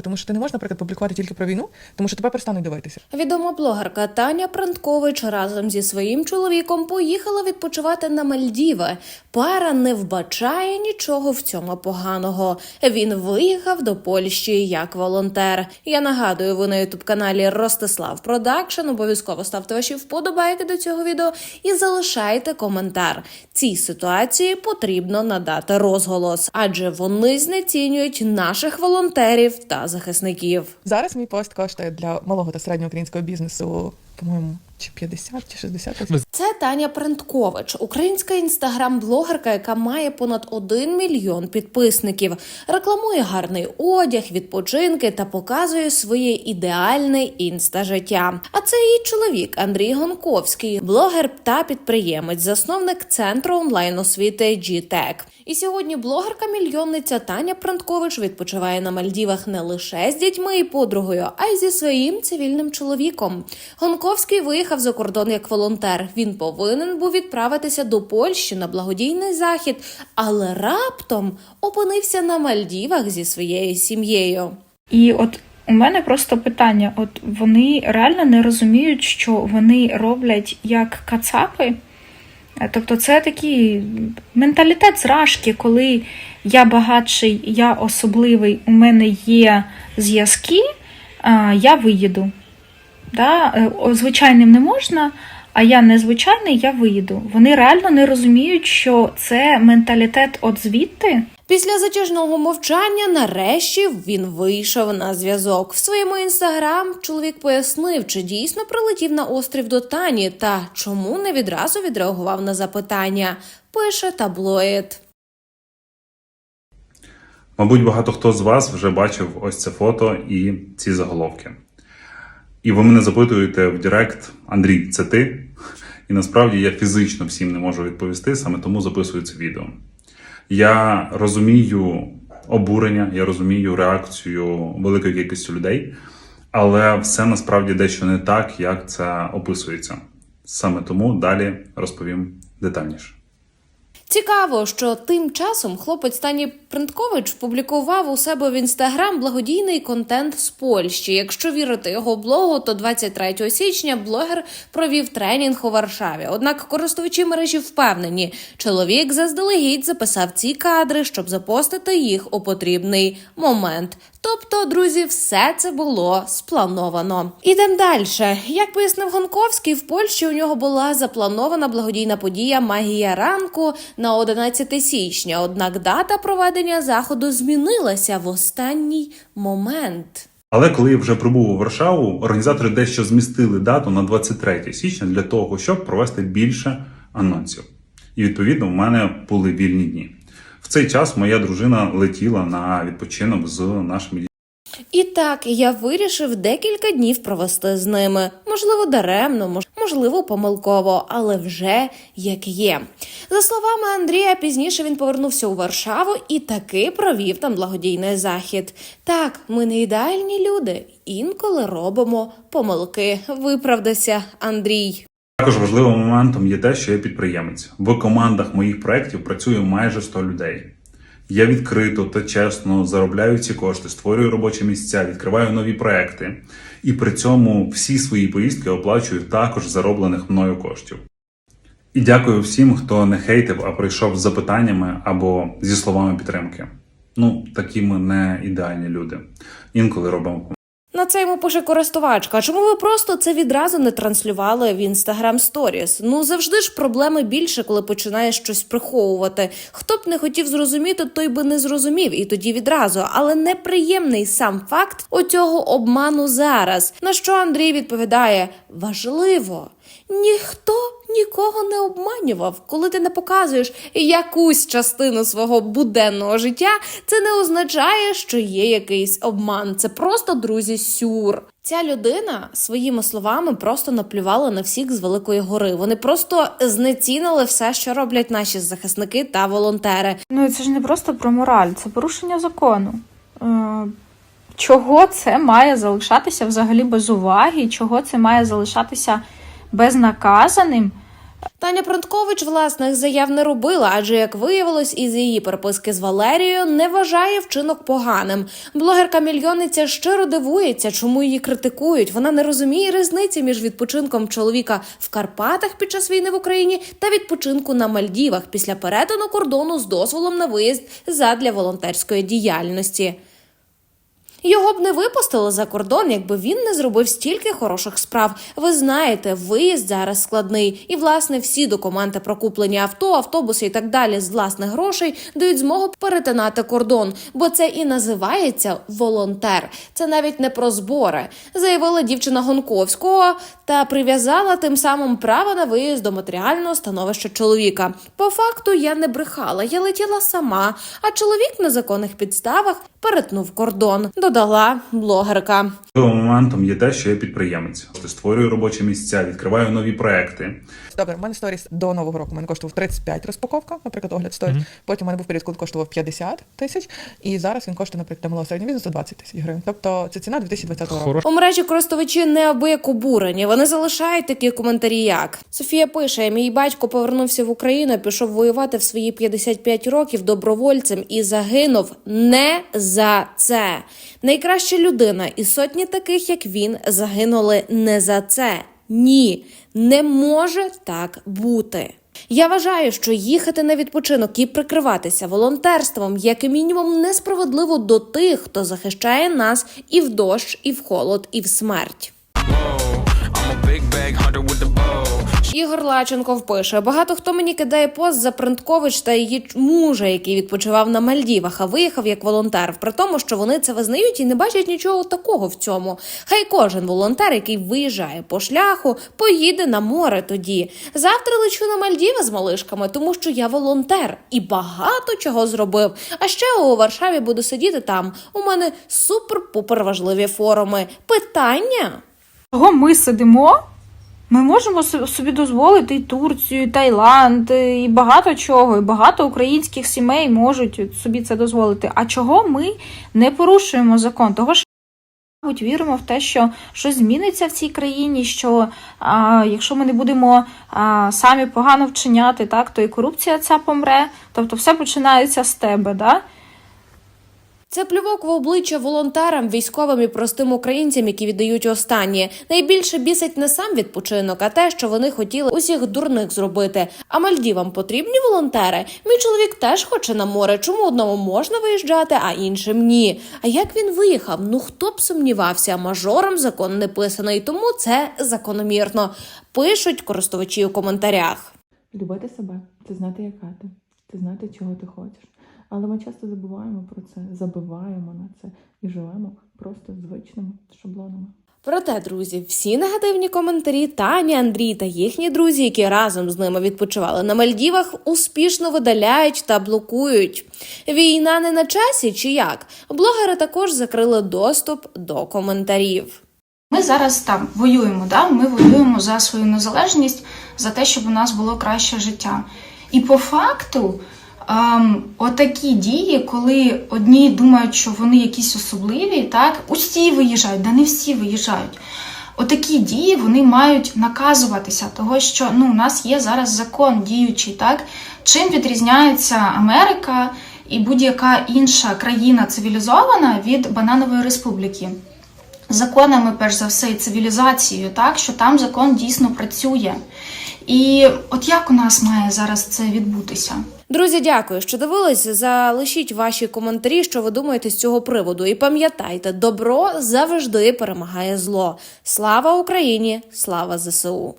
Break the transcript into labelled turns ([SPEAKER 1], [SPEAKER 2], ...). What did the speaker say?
[SPEAKER 1] трошки, тому що ти не можеш, наприклад, публікувати тільки про війну, тому що тебе перестануть дивитися.
[SPEAKER 2] Відома блогерка Таня Пранткович разом зі своїм чоловіком поїхала відпочивати на Мальдіви. Пара не вбачає нічого в цьому поганого. Він виїхав до Польщі як волонтер. Я нагадую, ви на ютуб каналі Ростислав Продакшн. Обов'язково ставте ваші вподобайки до цього відео і залишайте коментар. Цій ситуації потрібно надати розголос, адже вони знецінюють наших волонтерів та захисників.
[SPEAKER 1] Зараз мій пост коштує для малого та середнього українського бізнесу, по-моєму, чи 50, чи 60 тисяч.
[SPEAKER 2] Це Таня Пренткович, українська інстаграм-блогерка, яка має понад 1 мільйон підписників, рекламує гарний одяг, відпочинки та показує своє ідеальне інста-життя. А це її чоловік Андрій Гонковський, блогер та підприємець, засновник центру онлайн освіти GTEC. І сьогодні блогерка-мільйонниця Таня Пранткович відпочиває на Мальдівах не лише з дітьми і подругою, а й зі своїм цивільним чоловіком. Гонковський виїхав за кордон як волонтер. Він повинен був відправитися до Польщі на благодійний захід, але раптом опинився на Мальдівах зі своєю сім'єю.
[SPEAKER 3] І от у мене просто питання: от вони реально не розуміють, що вони роблять як кацапи. Тобто це такий менталітет зражки, коли я багатший, я особливий, у мене є зв'язки, я виїду. Да? е, Звичайним не можна, а я незвичайний, я виїду. Вони реально не розуміють, що це менталітет от звідти.
[SPEAKER 2] Після затяжного мовчання нарешті він вийшов на зв'язок. В своєму інстаграм чоловік пояснив, чи дійсно прилетів на острів до Тані та чому не відразу відреагував на запитання. Пише таблоїд.
[SPEAKER 4] Мабуть, багато хто з вас вже бачив ось це фото і ці заголовки. І ви мене запитуєте в Директ, Андрій, це ти? І насправді я фізично всім не можу відповісти, саме тому записую це відео. Я розумію обурення, я розумію реакцію великої кількості людей, але все насправді дещо не так, як це описується. Саме тому далі розповім детальніше.
[SPEAKER 2] Цікаво, що тим часом хлопець Тані Принткович публікував у себе в інстаграм благодійний контент з Польщі. Якщо вірити його блогу, то 23 січня блогер провів тренінг у Варшаві. Однак користувачі мережі впевнені, чоловік заздалегідь записав ці кадри, щоб запостити їх у потрібний момент. Тобто, друзі, все це було сплановано. Ідемо далі. Як пояснив Гонковський, в Польщі у нього була запланована благодійна подія Магія ранку на 11 січня. Однак дата проведення заходу змінилася в останній момент.
[SPEAKER 4] Але коли я вже прибув у Варшаву, організатори дещо змістили дату на 23 січня для того, щоб провести більше анонсів. І відповідно в мене були вільні дні. Цей час моя дружина летіла на відпочинок з нашими
[SPEAKER 2] І так я вирішив декілька днів провести з ними. Можливо, даремно, мож- можливо, помилково, але вже як є. За словами Андрія, пізніше він повернувся у Варшаву і таки провів там благодійний захід. Так, ми не ідеальні люди, інколи робимо помилки. Виправдався Андрій.
[SPEAKER 4] Також важливим моментом є те, що я підприємець. В командах моїх проєктів працює майже 100 людей. Я відкрито та чесно заробляю ці кошти, створюю робочі місця, відкриваю нові проекти. І при цьому всі свої поїздки оплачую також зароблених мною коштів. І дякую всім, хто не хейтив, а прийшов з запитаннями або зі словами підтримки. Ну, такі ми не ідеальні люди. Інколи робимо
[SPEAKER 2] На це йому пише користувачка. Чому ви просто це відразу не транслювали в Instagram Stories? Ну завжди ж проблеми більше, коли починаєш щось приховувати. Хто б не хотів зрозуміти, той би не зрозумів, і тоді відразу. Але неприємний сам факт оцього обману зараз. На що Андрій відповідає: важливо. Ніхто нікого не обманював. Коли ти не показуєш якусь частину свого буденного життя, це не означає, що є якийсь обман. Це просто друзі сюр. Ця людина своїми словами просто наплювала на всіх з великої гори. Вони просто знецінили все, що роблять наші захисники та волонтери.
[SPEAKER 3] Ну, це ж не просто про мораль, це порушення закону. Е, Чого це має залишатися взагалі без уваги? Чого це має залишатися безнаказаним?
[SPEAKER 2] Таня Пронткович власних заяв не робила, адже як виявилось, із її переписки з Валерією не вважає вчинок поганим. Блогерка мільйонниця щиро дивується, чому її критикують. Вона не розуміє різниці між відпочинком чоловіка в Карпатах під час війни в Україні та відпочинку на Мальдівах після перетину кордону з дозволом на виїзд задля волонтерської діяльності. Його б не випустили за кордон, якби він не зробив стільки хороших справ. Ви знаєте, виїзд зараз складний, і власне всі документи про куплені авто, автобуси і так далі з власних грошей дають змогу перетинати кордон, бо це і називається волонтер. Це навіть не про збори, заявила дівчина Гонковського та прив'язала тим самим право на виїзд до матеріального становища чоловіка. По факту я не брехала, я летіла сама, а чоловік на законних підставах перетнув кордон. Додала блогерка.
[SPEAKER 4] Моментом є те, що я підприємець. Створюю робочі місця, відкриваю нові проекти.
[SPEAKER 1] Добре, в мене сторіс до нового року. У мене коштував 35 розпаковка, наприклад, огляд стоїть. Потім у мене був період, коли коштував 50 тисяч, і зараз він коштує, наприклад, для малого середнього бізнесу 20 тисяч гривень. Тобто це ціна 2020 року.
[SPEAKER 5] Хорош.
[SPEAKER 2] У мережі користувачі неабияк обурені. Вони залишають такі коментарі, як Софія пише: мій батько повернувся в Україну, пішов воювати в свої 55 років добровольцем і загинув не за це. Найкраща людина і сотні таких, як він, загинули не за це. Ні, не може так бути. Я вважаю, що їхати на відпочинок і прикриватися волонтерством як мінімум несправедливо до тих, хто захищає нас і в дощ, і в холод, і в смерть.
[SPEAKER 6] I'm
[SPEAKER 2] Ігор Лаченко впише: багато хто мені кидає пост за Принткович та її мужа, який відпочивав на Мальдівах, а виїхав як волонтер. При тому, що вони це визнають і не бачать нічого такого в цьому. Хай кожен волонтер, який виїжджає по шляху, поїде на море тоді. Завтра лечу на Мальдіви з малишками, тому що я волонтер і багато чого зробив. А ще у Варшаві буду сидіти там. У мене супер-пупер важливі форуми. Питання.
[SPEAKER 3] Чого ми сидимо? Ми можемо со- собі дозволити і Турцію, і Таїланд, і багато чого, і багато українських сімей можуть собі це дозволити. А чого ми не порушуємо закон? Того що мабуть, віримо в те, що щось зміниться в цій країні, що а, якщо ми не будемо а, самі погано вчиняти, так, то і корупція ця помре. Тобто все починається з тебе. Да?
[SPEAKER 2] Це плювок в обличчя волонтерам, військовим і простим українцям, які віддають останнє. Найбільше бісить не сам відпочинок, а те, що вони хотіли усіх дурних зробити. А Мальдівам потрібні волонтери. Мій чоловік теж хоче на море. Чому одному можна виїжджати, а іншим ні? А як він виїхав? Ну хто б сумнівався? Мажором закон не писаний, тому це закономірно. Пишуть користувачі у коментарях.
[SPEAKER 7] Любити себе це знати, яка ти, це знати, чого ти хочеш. Але ми часто забуваємо про це, забиваємо на це і живемо просто звичними шаблонами.
[SPEAKER 2] Проте, друзі, всі негативні коментарі Тані, Андрій та їхні друзі, які разом з ними відпочивали на Мальдівах, успішно видаляють та блокують. Війна не на часі чи як? Блогери також закрили доступ до коментарів.
[SPEAKER 8] Ми зараз там воюємо, да? ми воюємо за свою незалежність, за те, щоб у нас було краще життя. І по факту, отакі дії, коли одні думають, що вони якісь особливі, так, усі виїжджають, да не всі виїжджають. Отакі дії вони мають наказуватися, того що ну, у нас є зараз закон діючий, так? Чим відрізняється Америка і будь-яка інша країна цивілізована від Бананової республіки? законами, перш за все, і цивілізацією, так що там закон дійсно працює. І от як у нас має зараз це відбутися?
[SPEAKER 2] Друзі, дякую, що дивились. Залишіть ваші коментарі, що ви думаєте з цього приводу. І пам'ятайте, добро завжди перемагає зло. Слава Україні! Слава ЗСУ!